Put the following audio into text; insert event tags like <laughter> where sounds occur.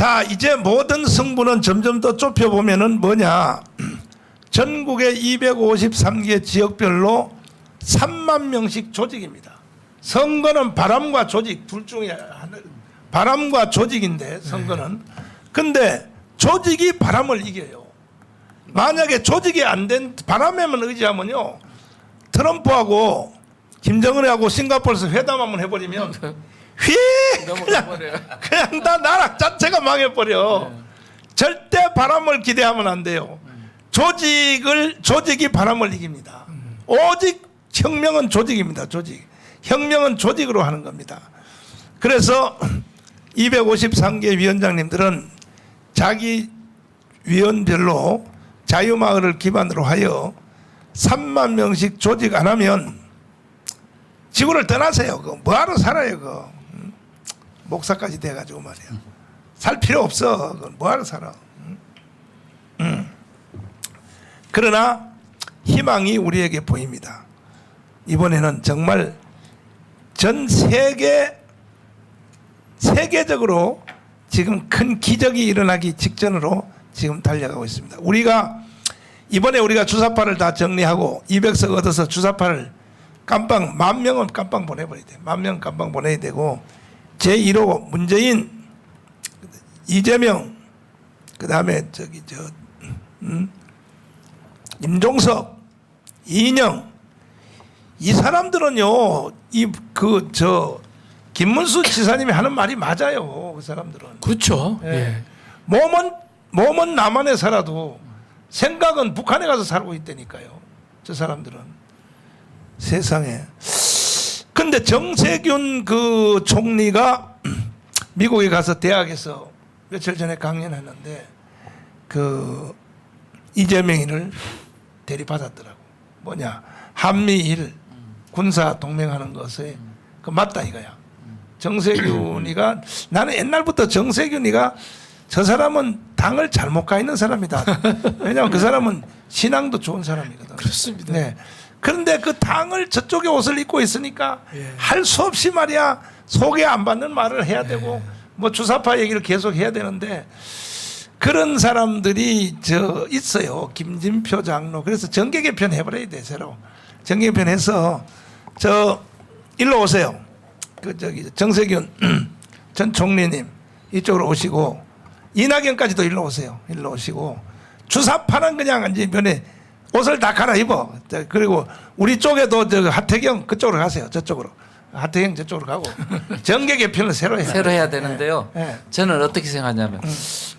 자, 이제 모든 성분은 점점 더 좁혀보면은 뭐냐. 전국의 253개 지역별로 3만 명씩 조직입니다. 선거는 바람과 조직 둘 중에 하나, 바람과 조직인데 선거는. 근데 조직이 바람을 이겨요. 만약에 조직이 안 된 바람에만 의지하면요. 트럼프하고 김정은하고 싱가포르에서 회담 한번 해버리면 <laughs> 휘 그냥, 그냥 다 나라 자체가 망해버려. 절대 바람을 기대하면 안 돼요. 조직을 조직이 바람을 이깁니다. 오직 혁명은 조직입니다. 조직. 혁명은 조직으로 하는 겁니다. 그래서 253개 위원장님들은 자기 위원별로 자유마을을 기반으로 하여 3만 명씩 조직 안 하면 지구를 떠나세요. 그 뭐하러 살아요, 그 음? 목사까지 돼가지고 말이야. 살 필요 없어. 그 뭐하러 살아. 음? 음. 그러나 희망이 우리에게 보입니다. 이번에는 정말 전 세계 세계적으로 지금 큰 기적이 일어나기 직전으로 지금 달려가고 있습니다. 우리가 이번에 우리가 주사파를 다 정리하고 200석 얻어서 주사파를 깜빵 만 명은 깜빵 보내버려야 돼. 만명 깜빵 보내야 되고 제 1호 문재인, 이재명, 그 다음에 저기 저 음? 임종석, 이인영 이 사람들은요 이 그 저 김문수 지사님이 하는 말이 맞아요. 그 사람들은 그렇죠. 예. 예. 몸은 몸은 남한에 살아도 생각은 북한에 가서 살고 있다니까요. 저 사람들은 세상에. 근데 정세균 그 총리가 미국에 가서 대학에서 며칠 전에 강연했는데 그 이재명이를 대리받았더라고. 뭐냐 한미일 군사 동맹하는 것에 그 맞다 이거야. 정세균이가 <clears throat> 나는 옛날부터 정세균이가 저 사람은 당을 잘못 가 있는 사람이다. 왜냐하면 그 사람은 신앙도 좋은 사람이거든. <laughs> 그렇습니다. 네. 그런데 그 당을 저쪽에 옷을 입고 있으니까 예. 할수 없이 말이야 소개 안 받는 말을 해야 되고 뭐 주사파 얘기를 계속 해야 되는데 그런 사람들이 저 있어요. 김진표 장로. 그래서 정계 개편 해버려야 돼 새로. 정계 개편 해서 저 일로 오세요. 그 저기 정세균 <clears throat> 전 총리님 이쪽으로 오시고 이낙연까지도 일로 오세요. 일로 오시고 주사파는 그냥 이제 면에 옷을 다 갈아입어. 자, 그리고 우리 쪽에도 저 하태경 그쪽으로 가세요. 저쪽으로. 하태경 저쪽으로 가고 <laughs> 정계 개편을 새로 해야 새로. 해야 되는데요. 예. 저는 어떻게 생각하냐면